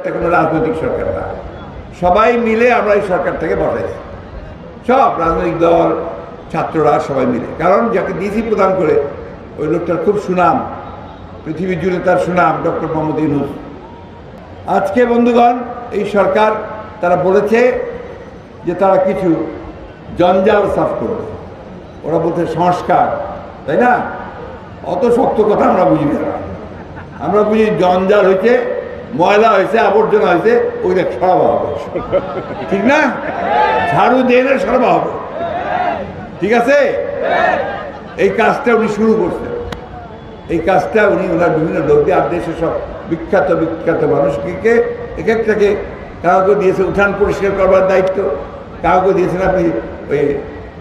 কোনো রাজনৈতিক সরকার না। সবাই মিলে আমরা এই সরকার থেকে বসাইছি সব রাজনৈতিক দল, ছাত্ররা সবাই মিলে। কারণ যাকে ডিসি প্রদান করে, ওই লোকটার খুব সুনাম। পৃথিবী জুড়ে তার সুনাম ডক্টর মোহাম্মদ ইউনুস। আজকে বন্ধুগণ, এই সরকার তারা বলেছে যে তারা কিছু জঞ্জাল সাফ করবে। ওরা বলছে সংস্কার, তাই না? অত শক্ত কথা আমরা বুঝি না। আমরা বুঝি জঞ্জাল হয়েছে ময়লা হয়েছে, আবর্জনা হয়েছে, ওইটা সরাবা হবে। ঠিক না? ঝাড়ু দিয়ে সরাবা হবে। ঠিক আছে? এই কাজটা উনি শুরু করছেন। এই কাজটা উনি ওনার বিভিন্ন লোক দিয়ে আর দেশের সব বিখ্যাত বিখ্যাত মানুষকে এক একটাকে কাউকে দিয়েছে উঠান পরিষ্কার করবার দায়িত্ব। কাউকে দিয়েছেন আপনি ওই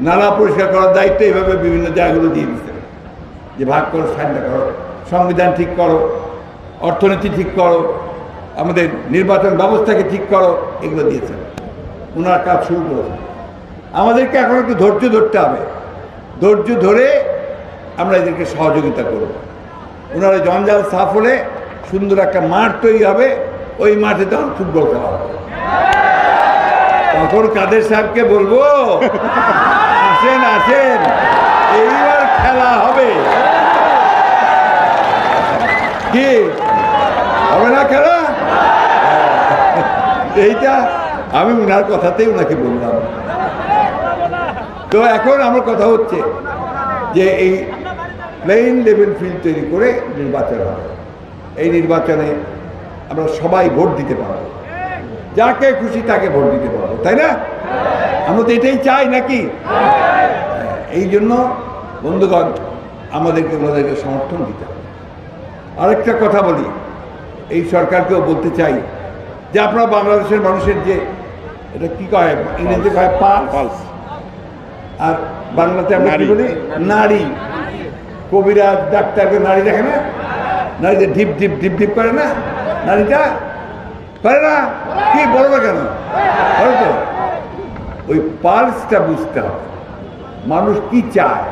নালা পরিষ্কার করার দায়িত্ব, এইভাবে বিভিন্ন জায়গাগুলো দিয়ে দিচ্ছেন যে ভাগ করো, সাইনটা করো, সংবিধান ঠিক করো, অর্থনীতি ঠিক করো আমাদের নির্বাচন ব্যবস্থাকে ঠিক করো, এগুলো দিয়েছেন। ওনার কাজ শুরু করেছেন। আমাদেরকে এখন একটু ধৈর্য ধরতে হবে। ধৈর্য ধরে আমরা এদেরকে সহযোগিতা করব। ওনারা জঞ্জাল সাফ হলে সুন্দর একটা মাঠ তৈরি হবে। ওই মাঠে তখন ফুটবল খেলা হবে তখন কাদের সাহেবকে বলব, আসেন আসেন, এইবার খেলা হবে। কি, হবে না খেলা? এইটা আমি ওনার কথাতেই ওনাকে বললাম। তো এখন আমার কথা হচ্ছে যে এই প্লেন লেভেল ফিল্ড তৈরি করে নির্বাচন হবে। এই নির্বাচনে আমরা সবাই ভোট দিতে পারব। যাকে খুশি তাকে ভোট দিতে পারব, তাই না? আমরা তো এটাই চাই নাকি? এই জন্য বন্ধুগণ, আমাদেরকে ওনাদেরকে সমর্থন দিতে হবে। আরেকটা কথা বলি, এই সরকারকেও বলতে চাই যে আপনারা বাংলাদেশের মানুষের যে এটা কি কয়? ইংরেজিতে কয় পালস? আর বাংলাতে আমরা কি। বলি? নারী। কবিরা ডাক্তারকে নারী দেখে না? নারীদের ঢিপ ঢিপ ঢিপ ঢিপ করে না? নারীটা করে না? কি বলো না কেন তো। ওই পালসটা বুঝতে হবে। মানুষ কি চায়?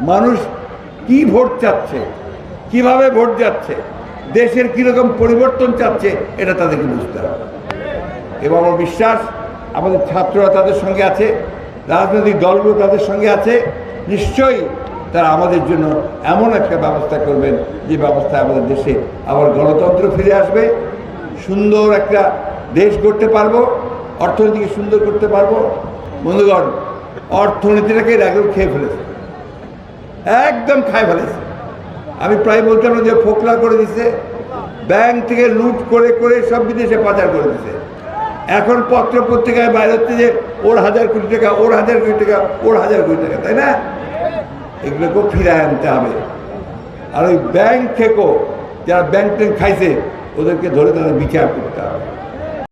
মানুষ কি ভোট চাচ্ছে? কীভাবে ভোট যাচ্ছে? দেশের কীরকম পরিবর্তন চাচ্ছে, এটা তাদেরকে বুঝতে হবে। এবং আমার বিশ্বাস, আমাদের ছাত্ররা তাদের সঙ্গে আছে, রাজনৈতিক দলগুলো তাদের সঙ্গে আছে, নিশ্চয়ই তারা আমাদের জন্য এমন একটা ব্যবস্থা করবেন, যে ব্যবস্থায় আমাদের দেশে আবার গণতন্ত্র ফিরে আসবে, সুন্দর একটা দেশ গড়তে পারব, অর্থনীতিকে সুন্দর করতে পারব। বন্ধুগণ, অর্থনীতিটাকে একদম খেয়ে ফেলেছে, একদম খায় ফেলেছে। আমি প্রায় বলতাম যে ফোকলা করে দিছে, ব্যাংক থেকে লুট করে করে সব বিদেশে পাচার করে দিছে। এখন পত্র পত্রিকায় বাইরে হচ্ছে যে ওর হাজার কোটি টাকা, ওর হাজার কোটি টাকা, ওর হাজার কোটি টাকা, তাই না? এগুলোকেও ফিরায় আনতে হবে। আর ওই ব্যাংক থেকেও যারা ব্যাংক ট্যাঙ্ক খাইছে, ওদেরকে ধরে তাদের বিচার করতে হবে।